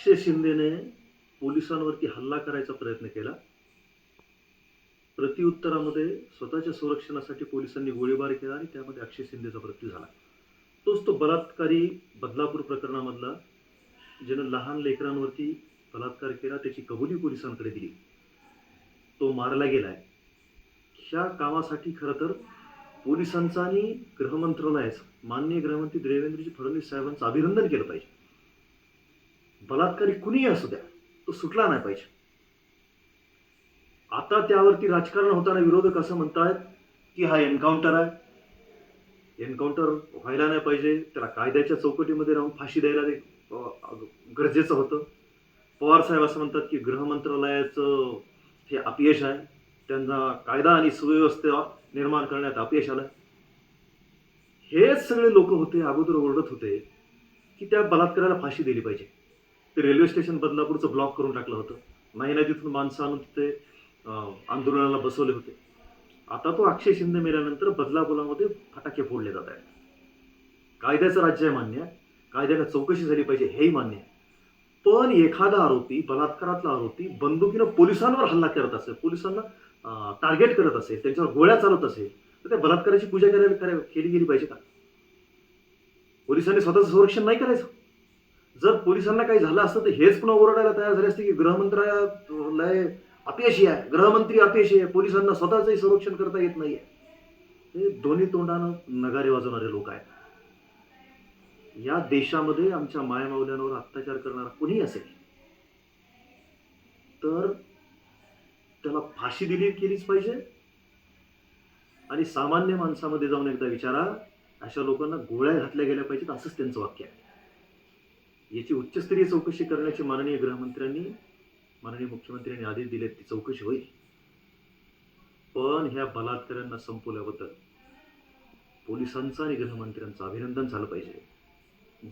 अक्षय शिंदेने पोलिसांवरती हल्ला करायचा प्रयत्न केला. प्रत्युत्तरामध्ये स्वतःच्या संरक्षणासाठी पोलिसांनी गोळीबार केला आणि त्यामध्ये अक्षय शिंदेचा मृत्यू झाला. तोच तो बलात्कारी बदलापूर प्रकरणामधला ज्यानं लहान लेकरांवरती बलात्कार केला त्याची कबुली पोलिसांकडे दिली. तो मारला गेलाय. ह्या कामासाठी खरं तर पोलिसांचा आणि गृहमंत्रालयाचं माननीय गृहमंत्री देवेंद्रजी फडणवीस साहेबांचं अभिनंदन केलं पाहिजे. बलात्कारी कुणीही असू द्या तो सुटला नाही पाहिजे. आता त्यावरती राजकारण होताना विरोधक असं म्हणतायत की हा एन्काउंटर आहे. एन्काउंटर व्हायला नाही पाहिजे त्याला कायद्याच्या चौकटीमध्ये राहून फाशी द्यायला ते गरजेचं होतं. पवार साहेब असं म्हणतात की गृह मंत्रालयाचं हे अपयश आहे. त्यांना कायदा आणि सुव्यवस्था निर्माण करण्यात अपयश आलं. हेच सगळे लोक होते अगोदर ओरडत होते की त्या बलात्काराला फाशी दिली पाहिजे. ते रेल्वे स्टेशन बदलापूरचं ब्लॉक करून टाकलं होतं. नाही नाही तिथून माणसं आणून तिथे आंदोलनाला बसवले होते. आता तो अक्षय शिंदे मेल्यानंतर बदलापुरामध्ये फटाके फोडले जात आहेत. कायद्याचं राज्य आहे मान्य आहे. कायद्याला चौकशी झाली पाहिजे हेही मान्य आहे. पण एखादा आरोपी बलात्कारातला आरोपी बंदुकीनं पोलिसांवर हल्ला करत असेल पोलिसांना टार्गेट करत असेल त्यांच्यावर गोळ्या चालत असेल तर त्या बलात्काराची पूजा करायला करायला- केली गेली पाहिजे का? पोलिसांनी स्वतःचं संरक्षण नाही करायचं. जर पोलिसांना काही झालं असतं तर हेच पुन्हा ओरडायला तयार झाले असते की गृहमंत्रालय अपयशी आहे. गृहमंत्री अपयशी आहे. पोलिसांना स्वतःचंही संरक्षण करता येत नाहीये. हे दोन्ही तोंडानं नगारे वाजवणारे लोक आहेत. या देशामध्ये आमच्या मायमावल्यांवर अत्याचार करणारा कुणीही असेल तर त्याला फाशी दिली केलीच पाहिजे. आणि सामान्य माणसामध्ये जाऊन एकदा विचारा अशा लोकांना गोळ्या घातल्या गेल्या पाहिजेत असंच त्यांचं वाक्य आहे. याची उच्चस्तरीय चौकशी करण्याची माननीय गृहमंत्र्यांनी माननीय मुख्यमंत्र्यांनी आदेश दिलेत ती चौकशी होईल. पण ह्या बलात्कारांना संपवल्याबद्दल पोलिसांचं आणि गृहमंत्र्यांचं अभिनंदन झालं पाहिजे.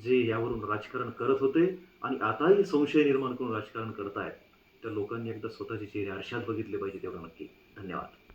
जे यावरून राजकारण करत होते आणि आताही संशय निर्माण करून राजकारण करत आहेत त्या लोकांनी एकदा स्वतःचे चेहरे आरशात बघितले पाहिजे तेवढं नक्की. धन्यवाद.